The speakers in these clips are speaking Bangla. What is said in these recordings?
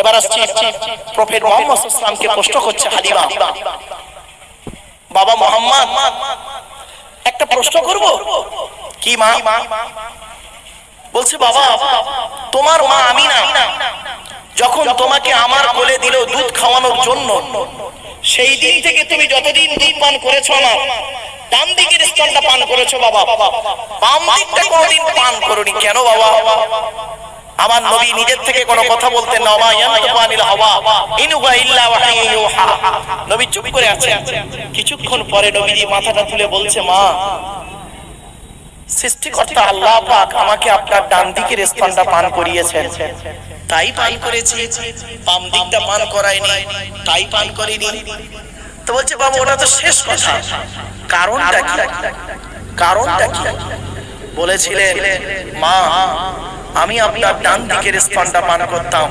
এবার আসছি প্রফেট মোহাম্মদ ইসলামকে প্রশ্ন করছে হালিমা বাবা মোহাম্মদ, একটা প্রশ্ন করব? কি মা? বলছে, বাবা, তোমার মা আমি না যখন তোমাকে আমার কোলে দিল দুধ খাওয়ানোর জন্য, সেই দিন থেকে তুমি যতদিন দুধ পান করেছ আমার, ডান দিকের স্তনটা পান করেছ বাবা। বাম দিকটা কোনোদিন পান করনি। কেন বাবা? আমার নবী নিজের থেকে কোনো কথা ওয়াহিয়ুন নবী চুপ করে আছেন। কিছুক্ষণ পরে নবীজি মাথাটা তুলে বলছে, মা, সৃষ্টিকর্তা আল্লাহ পাক আমাকে আপনার ডান দিকের স্তনটা পান করিয়েছেন। তাই পান করেছি। বাম দিকটা পান করায়নি। তাই পান করিনি। তো বলছে, বাবু, ওটা তো শেষ কথা। কারণটা কি? কারণটা কি? বলেছিলেন, মা আমি আপনার ডান দিকের স্তনটা পান করতাম।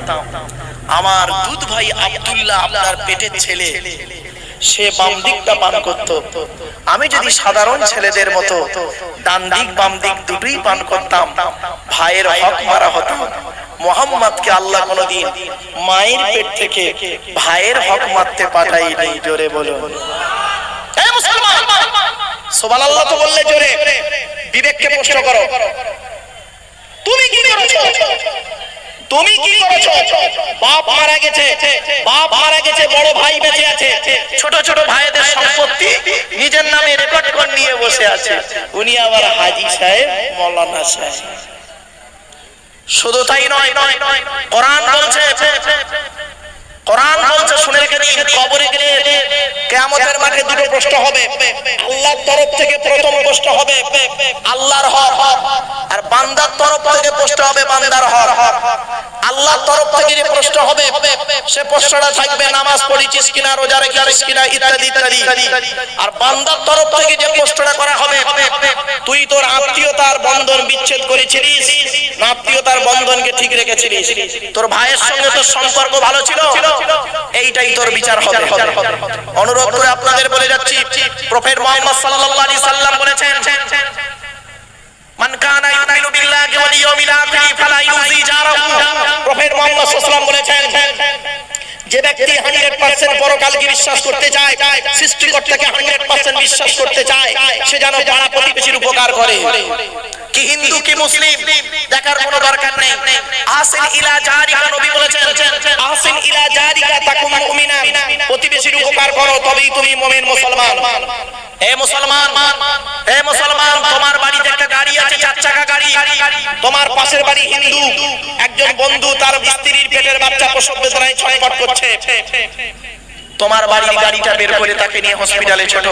আমার দুধ ভাই আব্দুল্লাহ আপনার পেটের ছেলে, সে বাম দিকটা পান করত। আমি যদি সাধারণ ছেলেদের মতো ডান দিক বাম দিক দুটোই পান করতাম, ভাইয়ের হক মারা হতো। মোহাম্মদকে আল্লাহ কোনদিন মায়ের পেট থেকে ভাইয়ের হক মারতে পাঠাইনি জোরে বলো এই মুসলমান, সুবহানাল্লাহ তো বললে জোরে, বিবেককে প্রশ্ন করো। তুমি কি করেছ? বাপ মারা গেছে। বাপ মারা গেছে, বড় ভাই বেঁচে আছে। ছোট ছোট ভাইদের সম্পত্তি নিজের নামে রেকর্ড করে নিয়ে বসে আছে। উনি আবার হাজি সাহেব, মৌলানা সাহেব। শুধু তাই নয়, কোরআন বলছে কোরআন বলছে, শুনে রেখে দিন, কবরে গেলে কিয়ামতের মাঠে দুটো প্রশ্ন হবে। আল্লাহর তরফ থেকে প্রথম প্রশ্ন হবে, আল্লাহর হক। আর বান্দার তরফ থেকে প্রশ্ন হবে বান্দার হক আল্লাহর নামাজ পড়েছিস কিনা, রোজা রেখেছিস কিনা, ইত্যাদি ইত্যাদি। আর বান্দার তরফ যে প্রশ্নটা করা হবে, তুই তোর আত্মীয়তার বন্ধন বিচ্ছেদ করেছিলিস? আত্মীয়তার বন্ধনকে ঠিক রেখেছিলিস? তোর ভাইয়ের সঙ্গে তোর সম্পর্ক ভালো ছিল? এইটাই তোর বিচার হবে। অনুরোধ করে আপনাদের বলে যাচ্ছি, প্রফেট মোহাম্মদ সাল্লাল্লাহু সাল্লাম বলেছেন মান কানা ইউমিনু বিল্লাহি ওয়াল ইয়াউমিল আখির ফালা প্রফেট মোহাম্মদ সাল্লাল্লাহু বলেছেন, যে ব্যক্তি হান্ড্রেড পার্সেন্ট পরকালকে বিশ্বাস করতে চায়, সৃষ্টিকর্তাকে হান্ড্রেড পার্সেন্ট বিশ্বাস করতে চায়, সে যেন পাড়া প্রতিবেশীর উপকার করে। কি হিন্দু, কি মুসলিম, দেখার কোনো দরকার নেই। আসিন ইলা জারিকা নবী বলেছেন আসিন ইলা জারিকা তাকুম মুমিনা। প্রতিবেশীর উপকার করো, তবেই তুমি মুমিন মুসলমান। হে মুসলমান হে মুসলমান গাড়ি আছে চার চাকা গাড়ি। তোমার পাশের বাড়ি হিন্দু। একজন বন্ধু তার স্ত্রীর পেটের বাচ্চা প্রসব বেদনায় করছে। তোমার বাড়ির গাড়িটা বের করে তাকে নিয়ে হসপিটালে ছোট।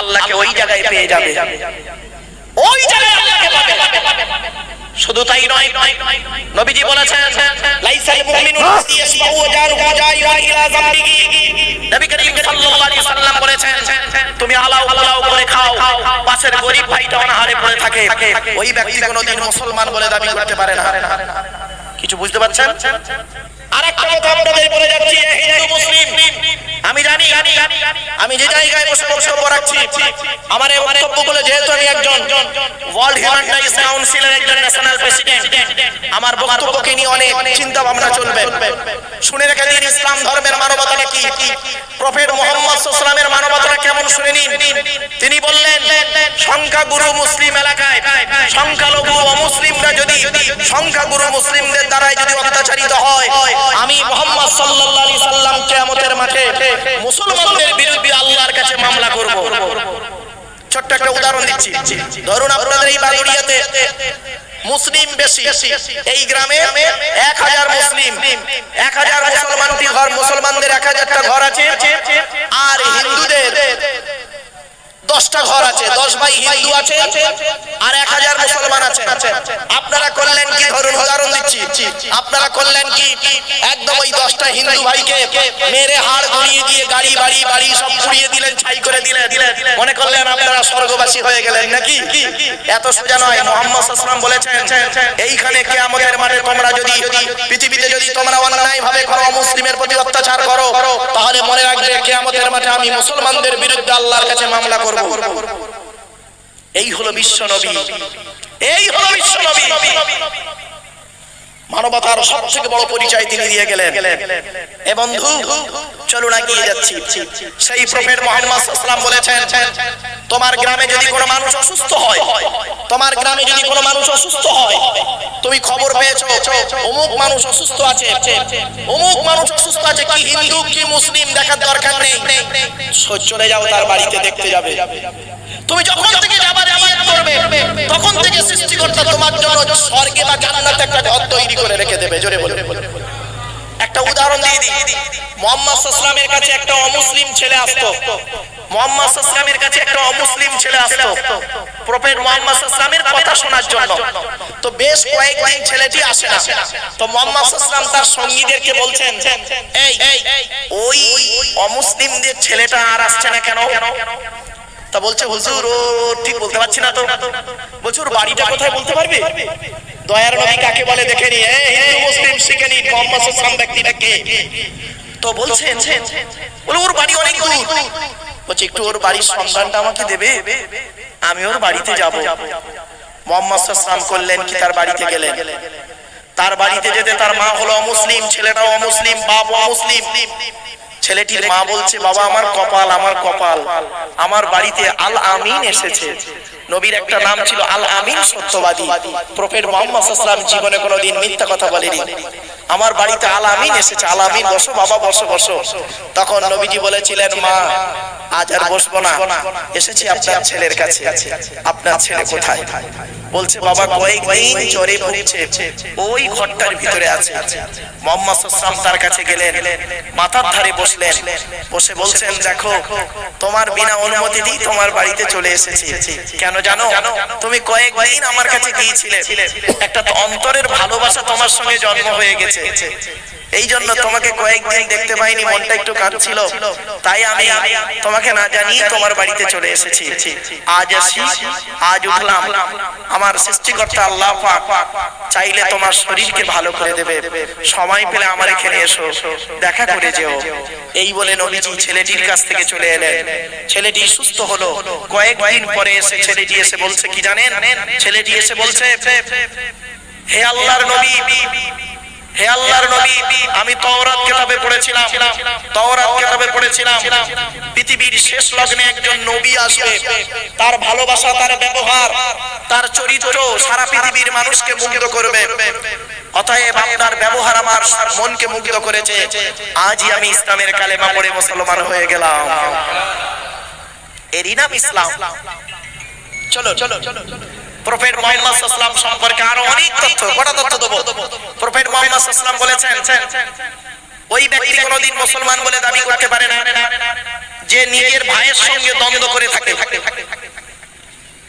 আল্লাহকে ওই জায়গায় পেয়ে যাবে। ওই জায়গায় আল্লাহকে পাবে। শুধু তাই নয়, নবীজি বলেছেন, লাইসাল মুমিনু সাল্লাম বলেছেন, তুমি আলাউ করে খাও, পাশের গরিব ভাইটা অনাহারে পড়ে থাকে। ওই ব্যক্তি কোনোদিন মুসলমান বলে দাবি করতে পারে না। কিছু বুঝতে পারছেন? ইসলাম ধর্মের মানবতাটা কি? প্রফেট মোহাম্মদ সাল্লামের মানবতাটা কেমন শুনে নিন। তিনি বললেন, সংখ্যাগুরু মুসলিম এলাকায় সংখ্যালঘু অমুসলিমরা যদি, সংখ্যাগুরু মুসলিমদের দ্বারাই যদি অত্যাচারিত হয়, আমি মোহাম্মদ সাল্লাল্লাহু আলাইহি সাল্লাম কিয়ামতের মাঠে মুসলমানদের বিরুদ্ধে আল্লাহর কাছে মামলা করব। ছোট্ট একটা উদাহরণ দিচ্ছি। ধরুন আপনাদের এই বাগুড়িয়াতে মুসলিম বেশি। এই গ্রামে এক হাজার মুসলিম, এক হাজার মুসলমানটি ঘর, মুসলমানদের এক হাজারটা ঘর আছে, আর হিন্দুদের দশটা ঘর আছে, দশ ভাই হিন্দু আছে, আর এক হাজার মুসলমান আছে। আপনারা করলেন কি? ধরুন, উদাহরণ দিচ্ছি। আপনারা করলেন কি? একদম ওই দশটা হিন্দু ভাইকে মেরে হাড় ঘুরিয়ে দিয়ে গাড়ি, বাড়ি বাড়ি সব পুড়িয়ে দিলেন, ছাই করে দিলেন। মনে করলেন আপনারা স্বর্গবাসী হয়ে গেলেন নাকি? এত সোজা নয়, মোহাম্মদ সাল্লাম বলেছেন, এইখানে কেয়ামতের মাঠে তোমরা যদি পৃথিবীতে যদি তোমরা অন্যায় ভাবে করো মুসলিমের প্রতি অত্যাচার করো, তাহলে মনে রাখবে কেয়ামতের মাঠে আমি মুসলমানদের বিরুদ্ধে আল্লাহর কাছে মামলা করব। এই হলো বিশ্ব নবী। এই হলো বিশ্ব নবী। মানবতার সব বড় পরিচয় তিনি দিয়ে গেলেন। এ বন্ধু, চলুন এগিয়ে যাচ্ছি। সেই প্রফেট মোহাম্মদ সাল্লাম বলেছেন, তোমার গ্রামে যদি কোনো মানুষ অসুস্থ হয়, তোমার গ্রামে যদি কোনো মানুষ অসুস্থ হয়, তুমি খবর পেয়েছ, অমুক মানুষ অসুস্থ আছে, অমুক মানুষ অসুস্থ আছে, কি হিন্দু, কি মুসলিম, দেখার দরকার নেই। চলে যাও তার বাড়িতে, দেখতে যাবে। তুমি যখন থেকে নিয়ত করবে, তখন থেকে সৃষ্টিকর্তা তোমার জন্য স্বর্গে বা জান্নাতে একটা ঘর তৈরি করে রেখে দেবে, জোরে বলে একটা উদাহরণ দিয়ে দিই। মোহাম্মদ সাল্লামের কাছে একটা অমুসলিম ছেলে আসতো। মোহাম্মদ সাল্লামের কাছে একটা অমুসলিম ছেলে আসতো। প্রফেট মোহাম্মদ সাল্লামের কথা শোনার জন্য। তো বেশ কয়েকদিন ছেলেটি আসে না। তো মোহাম্মদ সাল্লাম তার সঙ্গীদেরকে বলছেন এই, ওই অমুসলিমদের ছেলেটা আর আসছে না কেন? তা বলছে, হুজুর, ও ঠিক বলতে পারছি না তো। বলছে, ওর বাড়িটা কোথায় বলতে পারবে? দয়ার নবী কাকে বলে দেখে নি হিন্দু, মুসলিম, শিখে নি মোহাম্মদ সাল্লাম ব্যক্তিটা কে তো বলছেন বলে, ওর বাড়ি অনেক দূর। বলছে, একটু ওর বাড়ির সন্ধানটা আমাকে দেবে, আমি ওর বাড়িতে যাব। মোহাম্মদ সাল্লাম করলেন কি, তার বাড়িতে গেলেন। তার বাড়িতে যেতে তার মা হলো অমুসলিম, ছেলেটাও অমুসলিম বাপ অমুসলিম। ছেলেটির মা বলছে, বাবা, আমার কপাল আমার কপাল। আমার বাড়িতে আল আমিন এসেছে। নবীর একটা নাম ছিল আল আমিন সত্যবাদী। প্রফেট মোহাম্মদ সাল্লাম জীবনে কোনোদিন মিথ্যা কথা বলেনি। আমার বাড়িতে আল আমিন এসেছে। আল আমিন, বসো, বাবা, বসো বসো। তখন নবীজি বলেছিলেন, মা, আজ আর বসবো না। এসেছি আপনার ছেলের কাছে। আপনার ছেলে কোথায়? বলছে, বাবা, কয়েকদিন জ্বরে ভুগছে। ওই ঘরটার ভিতরে আছে। মোহাম্মদ সাল্লাম তার কাছে গেলেন। মাথার ধারে বসলেন। বসে বলছেন, দেখো, তোমার বিনা অনুমতি তোমার বাড়িতে চলে এসেছি। কেন জানো? তুমি কয়েকদিন আমার কাছে গিয়েছিলে। একটা অন্তরের ভালোবাসা তোমার সঙ্গে জন্ম হয়ে গেছে। এই জন্য তোমাকে কয়েকদিন দেখতে পাইনি, মনটা একটু কাঁদছিল তাই আমি তোমাকে না জানিয়ে তোমার বাড়িতে চলে এসেছি। আজ আসি, আজ উঠলাম। সৃষ্টিকর্তা আল্লাহ পাক চাইলে তোমার শরীরকে ভালো করে দেবে। সময় পেলে আমার এখানে এসো, দেখা করে যেও। এই বলে নবীজি ছেলেটির কাছ থেকে চলে এলেন। ছেলেটি সুস্থ হলো। কয়েকদিন পরে এসে ছেলেটি এসে বলছে, কি জানেন? ছেলেটি এসে বলছে, হে আল্লাহর নবী হে আল্লাহর নবী, আমি তওরাত কিতাবে পড়েছিলাম। তওরাত কিতাবে পড়েছিলাম। পৃথিবীর শেষ লগ্নে একজন নবী আসবে। তার ভালোবাসা, তার ব্যবহার, তার চরিত্র সারা পৃথিবীর মানুষকে মুগ্ধ করবে। অতএব আপনার ব্যবহার আমার মনকে মুগ্ধ করেছে। আজই আমি ইসলামের কালেমা পড়ে মুসলমান হয়ে গেলাম। এরই নাম ইসলাম। চলো চলো চলো প্রফেট মোহাম্মদ সাল্লাম সম্পর্কে আরও অনেক তথ্য কটা তথ্য দেবো। প্রফেট মোহাম্মদ সাল্লাম বলেছেন, ওই ব্যক্তি কোনোদিন মুসলমান বলে দাবি করতে পারে না, যে নিজের ভাইয়ের সঙ্গে দ্বন্দ্ব করে থাকে।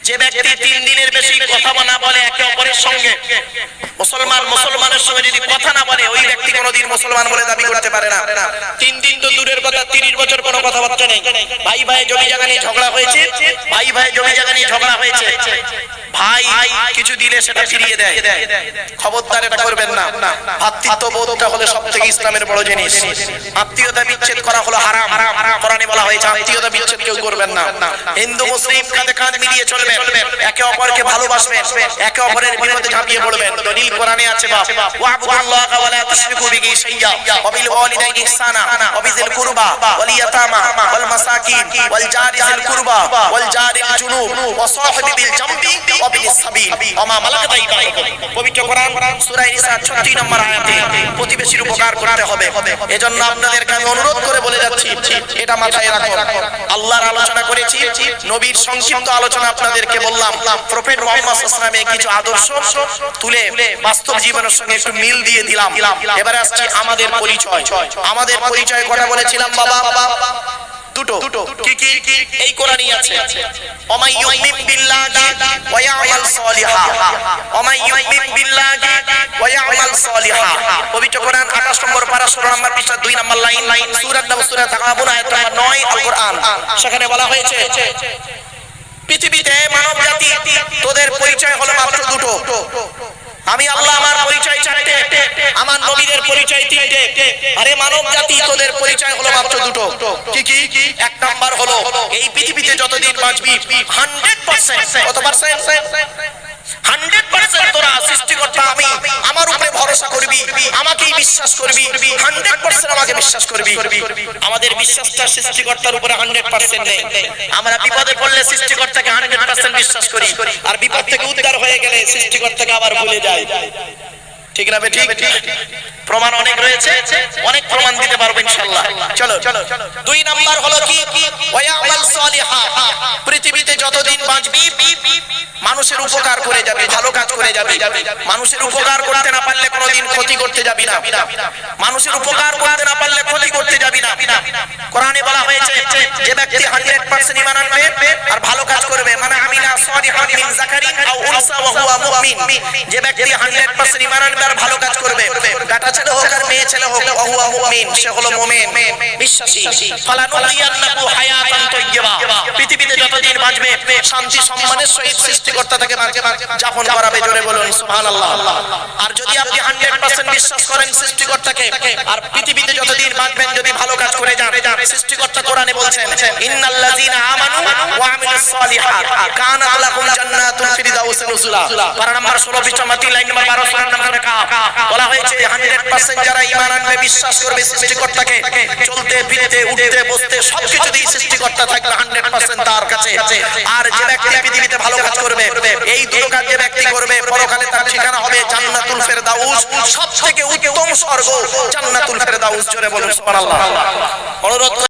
যে ব্যক্তি তিন দিনের বেশি কথা না বলে একে অপরের সঙ্গে, মুসলমান মুসলমানের সঙ্গে যদি কথা না বলে, ওই ব্যক্তি কোনোদিন মুসলমান বলে দাবি করতে পারে না। তিন দিন তো দূরের কথা, তিরিশ বছর কোনো কথাবার্তা নেই। ভাই ভাই জমি জায়গা নিয়ে ঝগড়া হয়েছে, ভাই ভাই জমি জায়গা নিয়ে ঝগড়া হয়েছে। ভাই কিছু দিলে সেটা ফিরিয়ে দেয়। খবরদার এটা করবেন না। ইসলামের বড় জিনিস। আত্মীয়তা বিচ্ছেদ করা হলো হারাম। কোরআনে বলা হয়েছে, আত্মীয়তা বিচ্ছেদ কেউ করবেন না। হিন্দু, মুসলিম, কাঁধে কাঁধ মিলিয়ে চলবেন একে অপরকে ভালোবাসবেন, একে অপরের ঝাঁপিয়ে পড়বেন। দলিল কোরআনে আছে, বাপ। ওয়াবুদুল্লাহ ওয়া লা তুশরিকু বিহি শাইয়্যা ওয়া বিল ওয়ালিদাইনি ইহসানা, ওয়া কুরবা, ওয়াল ইয়াতামা, ওয়াল মাসাকিন, ওয়াল জারি যিল কুরবা, ওয়াল জারিল জুনুব, ওয়া সাহিবি বিল জামবি, ওয়া বিল সাবিল। মালাকাত পবিত্র কোরআন, সূরা নিসা 36 নম্বর আয়াতে প্রতিবেশীর উপকার করতে হবে। এজন্য আপনাদেরকে আমি অনুরোধ করে বলে যাচ্ছি, এটা মাথায় রাখুন। আল্লাহর আলোচনা করেছি, নবীর সংক্ষিপ্ত আলোচনা আপনাদেরকে বললাম, প্রফেট মোহাম্মদ সাল্লামের কিছু আদর্শ তুলে বাস্তব জীবনের সঙ্গে একটু মিল দিয়ে দিলাম। এবারে আসছি আমাদের পরিচয়। আমাদের পরিচয় কথা বলেছিলাম বাবা? দুটো। কি কি? এই কোরআনই আছে। ওমাই ইউমিন বিল্লাহি ওয়া ইয়ামাল সালিহা। ওমাই ইউমিন বিল্লাহি ওয়া ইয়ামাল সালিহা। পবিত্র কোরআন 28 নম্বর পারা 16 নম্বর পৃষ্ঠা 2 নম্বর লাইন লাইন সূরা নাম সূরা তাকাবুন আয়াত নম্বর 9 আল কোরআন সেখানে বলা হয়েছে পৃথিবীতে মানব জাতি, তোদের পরিচয় হলো মাত্র দুটো। আমি আল্লাহ আমার পরিচয় চারটে, আমার নবীদের পরিচয় তিনটে। আরে মানব জাতি, তোদের পরিচয় হলো মাত্র দুটো। কি কি? এক নাম্বার হলো, এই পৃথিবীতে যতদিন বাঁচবি হান্ড্রেড পার্সেন্ট কত পার্সেন্ট হান্ড্রেড পার্সেন্ট তোরা সৃষ্টিকর্তা আমি। আমার উপরে ভরসা করবি, আমাকেই বিশ্বাস করবি। হান্ড্রেড পার্সেন্ট আমাকে বিশ্বাস করবি। আমাদের বিশ্বাসটা সৃষ্টিকর্তার উপরে হান্ড্রেড পার্সেন্ট নেই। আমরা বিপদে পড়লে সৃষ্টিকর্তাকে হান্ড্রেড পার্সেন্ট বিশ্বাস করি আর বিপদ থেকে উদ্ধার হয়ে গেলে সৃষ্টিকর্তাকে আবার ভুলে যায়। ঠিক না বে ঠিক। প্রমাণ অনেক রয়েছে। অনেক প্রমাণ দিতে পারব ইনশাআল্লাহ। চলো দুই নাম্বার হলো কি? ওয়ায়ামাল সালিহাত পৃথিবীতে যতদিন বাঁচবি মানুষের উপকার করে যাবে ভালো কাজ করে যাবে। মানুষের উপকার করতে না পারলে কোনোদিন ক্ষতি করতে যাবি না। মানুষের উপকার করতে না পারলে ক্ষতি করতে যাবি না। কোরআনে বলা হয়েছে যে ব্যক্তি 100% ঈমান আনবে আর ভালো কাজ করবে মানে আমিলা সালিহান মিন যাকারিন আও উনসা ওয়া হুয়া মুমিন। যে ব্যক্তি 100% ঈমান আনবে আর ভালো কাজ করবে গাটা ছেলে হোক আর মেয়ে ছেলে হোক ওয়া মুমিন সে হলো মুমিন। বিশ্বাসী। ফালানুহিয়ান্নাহু হায়াতান বাঁচবে, শান্তি, সম্মানের সহিত সৃষ্টিকর্তা থেকে যাপন করাবে জোরে বলুন, সুবহানাল্লাহ। আর যদি আপনি 100% বিশ্বাস করেন সৃষ্টিকর্তাকে, আর পৃথিবীতে যতদিন বাঁচবেন, যদি ভালো কাজ করে যান, সৃষ্টিকর্তা কোরআনে বলছেন, ইন্নাল্লাযীনা আমানু ওয়া আমিলুস সালিহাত কানা লাহুম জান্নাতুল ফিরদাউস নুজুলা পারা নাম্বার 16 পৃষ্ঠা মাতি লাইন নাম্বার 12 সূরা নাম্বার বলা হয়েছে 100% যারা ঈমান আনবে, বিশ্বাস করবে সৃষ্টিকর্তাকে। চলতে, ফিরতে, উঠতে, বসতে সবকিছু দিয়ে সৃষ্টিকর্তা থাকবে 100% তার কাছে। আর যে ব্যক্তি পৃথিবীতে ভালো কাজ করবে এই দুটো কাজ যে ব্যক্তি করবে পরকালে তার ঠিকানা হবে জান্নাতুল ফেরদাউস সবথেকে উত্তম স্বর্গ জান্নাতুল ফেরদাউস। জোরে বলুন সুবহানাল্লাহ। অনুরোধ